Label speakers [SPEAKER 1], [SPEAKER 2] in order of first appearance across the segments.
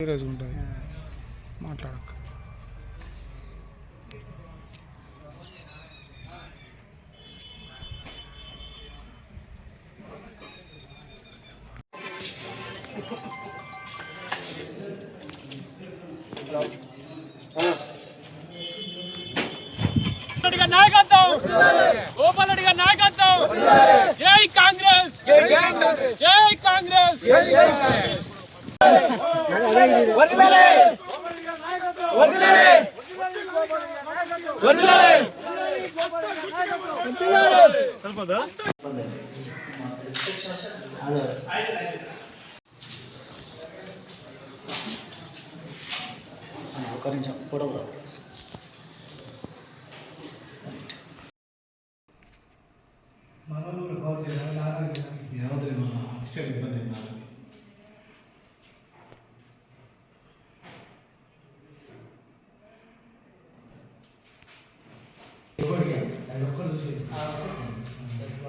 [SPEAKER 1] ఈరోజు ఉంటుంది మాట్లాడక.
[SPEAKER 2] నాయకత్వం! గోపాల్ రెడ్డి గారి నాయకత్వం! జై కాంగ్రెస్! జై కాంగ్రెస్! జై కాంగ్రెస్! జై కాంగ్రెస్!
[SPEAKER 3] ఒక నిమిషం ఫోటో
[SPEAKER 4] ఒక్కరు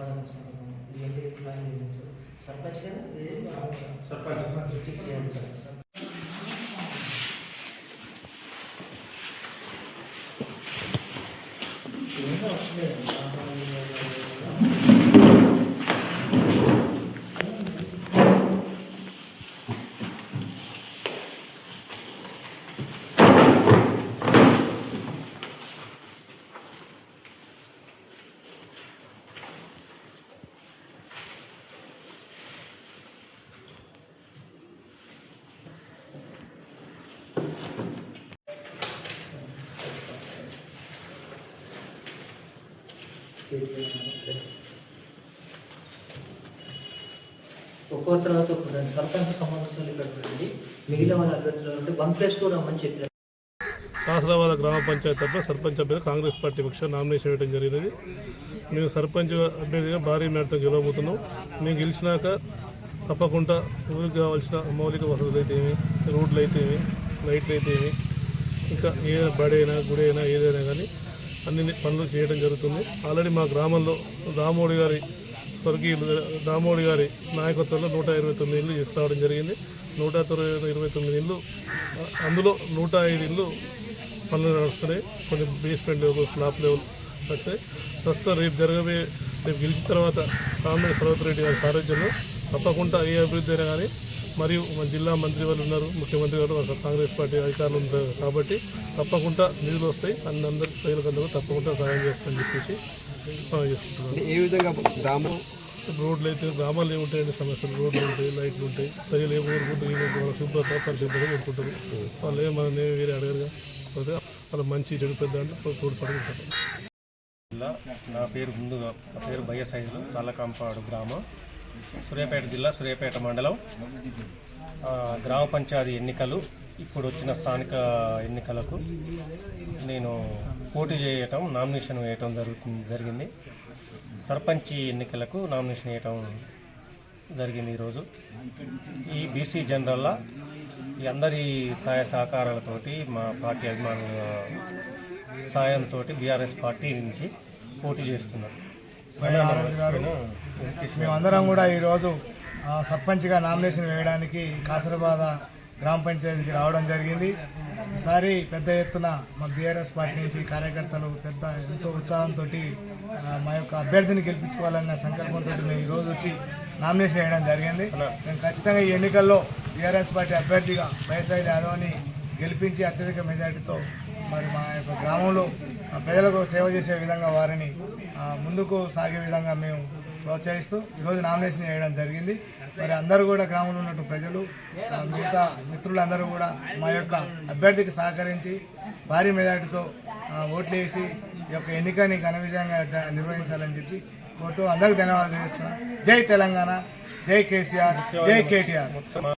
[SPEAKER 4] చూసి
[SPEAKER 3] సర్పంచ్ కదా ఒక్కో తర్వాత ఒక్కొక్క సర్పంచ్ సంబంధించిన ఇక్కడ పెట్టండి మిగిలిన వాళ్ళ అభ్యర్థులు ఉంటే వన్ ప్లస్ టూ రమ్మని చెప్పారు.
[SPEAKER 5] కాసరాబాద్ గ్రామ పంచాయతీ తరఫున సర్పంచ్ అభ్యర్థి కాంగ్రెస్ పార్టీ పక్షాన నామినేషన్ వేయడం జరిగినది. మేము సర్పంచ్ అభ్యర్థిగా భారీ మేడతో గెలవబోతున్నాం. మేము గెలిచినాక తప్పకుండా ఊరికి కావాల్సిన మౌలిక వసతులు అయితేమి రోడ్లు అయితేమి లైట్లు అయితేమి ఇంకా ఏ బడి అయినా గుడి అయినా ఏదైనా కానీ అన్ని పనులు చేయడం జరుగుతుంది. ఆల్రెడీ మా గ్రామంలో రామోడి గారి స్వర్గీయులు రామోడి గారి నాయకత్వంలో నూట ఇరవై తొమ్మిది ఇల్లు ఇస్తావడం జరిగింది. నూట ఇరవై తొమ్మిది ఇళ్ళు అందులో నూట ఐదు ఇల్లు పనులు నడుస్తున్నాయి. కొన్ని బేస్మెంట్ లెవెల్ స్లాబ్ లెవెల్ వచ్చాయి ప్రస్తుతం రేపు జరగబోయే రేపు గెలిచిన తర్వాత కామెడీ సర్వత్ రెడ్డి గారి సారథ్యంలో తప్పకుండా ఏ అభివృద్ధి అయినా కానీ మరియు మన జిల్లా మంత్రి వాళ్ళు ఉన్నారు ముఖ్యమంత్రి గారు కాంగ్రెస్ పార్టీ అధికారులు ఉంటారు కాబట్టి తప్పకుండా నిధులు వస్తాయి. అన్ని అందరి ప్రజలకందరూ తప్పకుండా సహాయం చేస్తారని చెప్పేసి
[SPEAKER 1] ఏ విధంగా గ్రామం?
[SPEAKER 5] రోడ్లు అయితే గ్రామాల్లో ఏముంటాయండి సమస్యలు రోడ్లు ఉంటాయి లైట్లు ఉంటాయి. ప్రజలు ఏం కోరుకుంటారు వాళ్ళ శుభ్రత పరిశుభ్రత కోరుకుంటారు. వాళ్ళు ఏమన్నా వేరే అడగరుగా వాళ్ళ మంచి చెడు పెద్ద అంటే తోడ్పడుకుంటారు
[SPEAKER 6] జిల్లా నా పేరు ముందుగా నా పేరు బయ్య సైజులు తల్లకంపాడు గ్రామం. సూర్యాపేట జిల్లా సూర్యాపేట మండలం. గ్రామ పంచాయతీ ఎన్నికలు ఇప్పుడు వచ్చిన స్థానిక ఎన్నికలకు నేను పోటీ చేయటం నామినేషన్ వేయటం జరుగుతుంది జరిగింది. సర్పంచి ఎన్నికలకు నామినేషన్ వేయటం జరిగింది ఈరోజు. ఈ బీసీ జనరల్లా ఈ అందరి సహాయ సహకారాలతోటి మా పార్టీ అభిమానుల సాయంతో బీఆర్ఎస్ పార్టీ నుంచి పోటీ చేస్తున్నారు.
[SPEAKER 4] మేమందరం కూడా ఈరోజు సర్పంచ్గా నామినేషన్ వేయడానికి కాసరబాద గ్రామ పంచాయతీకి రావడం జరిగింది. ఈసారి పెద్ద ఎత్తున మా బీఆర్ఎస్ పార్టీ నుంచి కార్యకర్తలు పెద్ద ఎంతో ఉత్సాహంతో మా యొక్క అభ్యర్థిని గెలిపించుకోవాలన్న సంకల్పంతో మేము ఈరోజు వచ్చి నామినేషన్ వేయడం జరిగింది. మేము ఖచ్చితంగా ఈ ఎన్నికల్లో బీఆర్ఎస్ పార్టీ అభ్యర్థిగా వైఎస్ఆర్ యాదవ్ని గెలిపించి అత్యధిక మెజార్టీతో మరి మా యొక్క గ్రామంలో ప్రజలకు సేవ చేసే విధంగా వారిని ముందుకు సాగే విధంగా మేము ప్రోత్సహిస్తూ ఈరోజు నామినేషన్ చేయడం జరిగింది. మరి అందరూ కూడా గ్రామంలో ఉన్నట్టు ప్రజలు ఆ, మిగతా మిత్రులందరూ కూడా మా యొక్క అభ్యర్థికి సహకరించి భారీ మెజార్టీతో ఓట్లు వేసి ఈ యొక్క ఎన్నికని ఘన విజయంగా నిర్వహించాలని చెప్పి కోరుతూ అందరికీ ధన్యవాదాలు తెలియజేస్తున్నాను జై తెలంగాణ జై కేసీఆర్ జై కేటీఆర్.